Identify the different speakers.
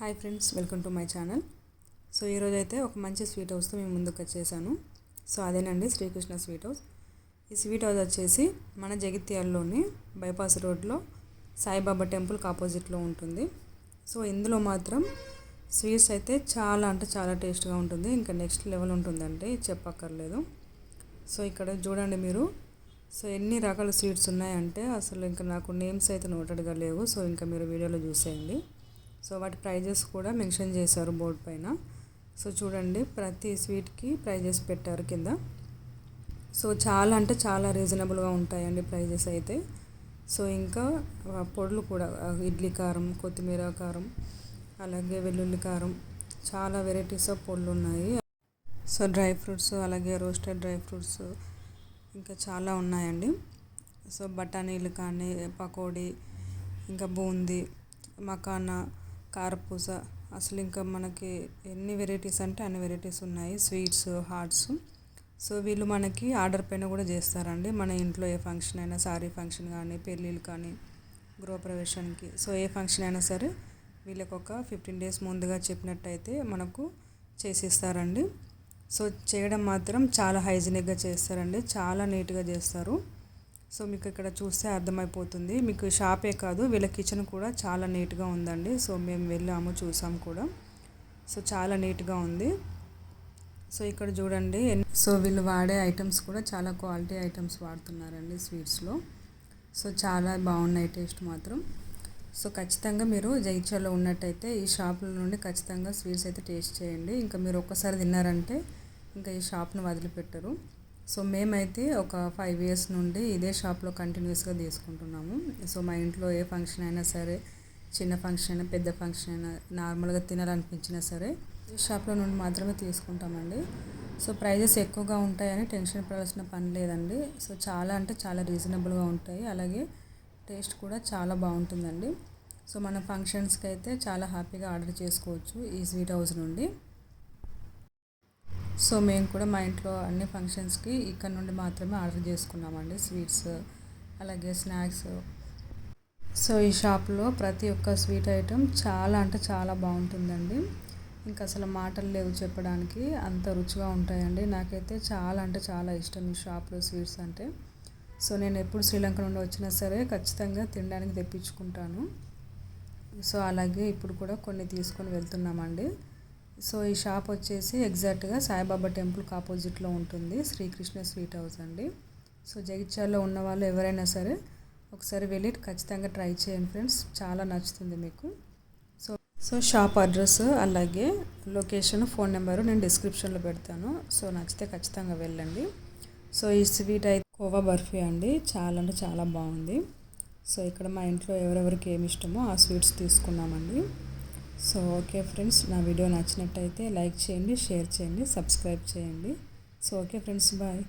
Speaker 1: Hi friends welcome to my channel. So ఈరోజు అయితే ఒక మంచి స్వీట్ హౌస్తో మేము ముందుకు వచ్చేసాను. సో అదేనండి శ్రీకృష్ణ స్వీట్ హౌస్. ఈ స్వీట్ హౌస్ వచ్చేసి మన జగిత్యాలలోని బైపాస్ రోడ్లో సాయిబాబా టెంపుల్కి ఆపోజిట్లో ఉంటుంది. సో ఇందులో మాత్రం స్వీట్స్ అయితే చాలా అంటే చాలా టేస్ట్గా ఉంటుంది. ఇంకా నెక్స్ట్ లెవెల్ ఉంటుందంటే చెప్పక్కర్లేదు. సో ఇక్కడ చూడండి మీరు. సో ఎన్ని రకాల స్వీట్స్ ఉన్నాయంటే అసలు ఇంకా నాకు నేమ్స్ అయితే నోటెడ్గా లేవు. సో ఇంకా మీరు వీడియోలో చూసేయండి. సో వాటి ప్రైజెస్ కూడా మెన్షన్ చేశారు బోర్డు పైన. సో చూడండి ప్రతి స్వీట్కి ప్రైజెస్ పెట్టారు కింద. సో చాలా అంటే చాలా రీజనబుల్గా ఉంటాయండి ప్రైజెస్ అయితే. సో ఇంకా పొడులు కూడా ఇడ్లీ కారం కొత్తిమీర కారం అలాగే వెల్లుల్లి కారం చాలా వెరైటీస్ ఆఫ్ పొడులు ఉన్నాయి. సో డ్రై ఫ్రూట్స్ అలాగే రోస్టెడ్ డ్రై ఫ్రూట్స్ ఇంకా చాలా ఉన్నాయండి. సో బఠానీలు కానీ పకోడీ ఇంకా బూందీ మకానా కారపూస. అసలు ఇంకా మనకి ఎన్ని వెరైటీస్ అంటే అన్ని వెరైటీస్ ఉన్నాయి. Sweets hots. సో వీళ్ళు మనకి ఆర్డర్ పైన కూడా చేస్తారండి. మన ఇంట్లో ఏ ఫంక్షన్ అయినా సారీ ఫంక్షన్ కానీ పెళ్ళిళ్ళు కానీ గృహప్రవేశానికి. సో ఏ ఫంక్షన్ అయినా సరే వీళ్ళకి ఒక ఫిఫ్టీన్ డేస్ ముందుగా చెప్పినట్టయితే మనకు చేసిస్తారండి. సో చేయడం మాత్రం చాలా హైజీనిక్గా చేస్తారండి. చాలా నీట్గా చేస్తారు. సో మీకు ఇక్కడ చూస్తే అర్థమైపోతుంది. మీకు షాపే కాదు వీళ్ళ కిచెన్ కూడా చాలా నీట్గా ఉందండి. సో మేము వెళ్ళాము చూసాం కూడా. సో చాలా నీట్గా ఉంది. సో ఇక్కడ చూడండి సో వీళ్ళు వాడే ఐటమ్స్ కూడా చాలా క్వాలిటీ ఐటమ్స్ వాడుతున్నారండి స్వీట్స్లో. సో చాలా బాగున్నాయి టేస్ట్ మాత్రం. సో ఖచ్చితంగా మీరు జైచర్లో ఉన్నట్టయితే ఈ షాపుల నుండి ఖచ్చితంగా స్వీట్స్ అయితే టేస్ట్ చేయండి. ఇంకా మీరు ఒక్కసారి తిన్నారంటే ఇంకా ఈ షాప్ను వదిలిపెట్టరు. సో మేమైతే ఒక ఫైవ్ ఇయర్స్ నుండి ఇదే షాప్లో కంటిన్యూస్గా తీసుకుంటున్నాము. సో మా ఇంట్లో ఏ ఫంక్షన్ అయినా సరే చిన్న ఫంక్షన్ అయినా పెద్ద ఫంక్షన్ అయినా నార్మల్గా తినాలనిపించినా సరే ఈ షాప్లో నుండి మాత్రమే తీసుకుంటామండి. సో ప్రైజెస్ ఎక్కువగా ఉంటాయని టెన్షన్ పడాల్సిన పని లేదండి. సో చాలా అంటే చాలా రీజనబుల్గా ఉంటాయి. అలాగే టేస్ట్ కూడా చాలా బాగుంటుందండి. సో మన ఫంక్షన్స్కి అయితే చాలా హ్యాపీగా ఆర్డర్ చేసుకోవచ్చు ఈ స్వీట్ హౌస్ నుండి. సో మేము కూడా మా ఇంట్లో అన్ని ఫంక్షన్స్కి ఇక్కడ నుండి మాత్రమే ఆర్డర్ చేసుకున్నామండి స్వీట్స్ అలాగే స్నాక్స్. సో ఈ షాప్లో ప్రతి ఒక్క స్వీట్ ఐటెం చాలా అంటే చాలా బాగుంటుందండి. ఇంకా అసలు మాటలు లేవు చెప్పడానికి అంత రుచిగా ఉంటాయండి. నాకైతే చాలా అంటే చాలా ఇష్టం ఈ షాప్లో స్వీట్స్ అంటే. సో నేను ఎప్పుడు శ్రీలంక నుండి వచ్చినా సరే ఖచ్చితంగా తినడానికి తెప్పించుకుంటాను. సో అలాగే ఇప్పుడు కూడా కొన్ని తీసుకొని వెళ్తున్నామండి. సో ఈ షాప్ వచ్చేసి ఎగ్జాక్ట్గా సాయిబాబా టెంపుల్కి ఆపోజిట్లో ఉంటుంది. శ్రీకృష్ణ స్వీట్ హౌస్ అండి. సో జగిత్యాల్లో ఉన్న వాళ్ళు ఎవరైనా సరే ఒకసారి వెళ్ళి ఖచ్చితంగా ట్రై చేయండి ఫ్రెండ్స్. చాలా నచ్చుతుంది మీకు. సో సో షాప్ అడ్రస్ అలాగే లొకేషన్ ఫోన్ నెంబరు నేను డిస్క్రిప్షన్లో పెడతాను. సో నచ్చితే ఖచ్చితంగా వెళ్ళండి. సో ఈ స్వీట్ అయితే కోవా బర్ఫీ అండి. చాలా అంటే చాలా బాగుంది. సో ఇక్కడ మా ఇంట్లో ఎవరెవరికి ఏమి ఇష్టమో ఆ స్వీట్స్ తీసుకున్నామండి. సో ఓకే ఫ్రెండ్స్ నా వీడియో నచ్చినట్టయితే లైక్ చేయండి షేర్ చేయండి సబ్స్క్రైబ్ చేయండి. So okay friends bye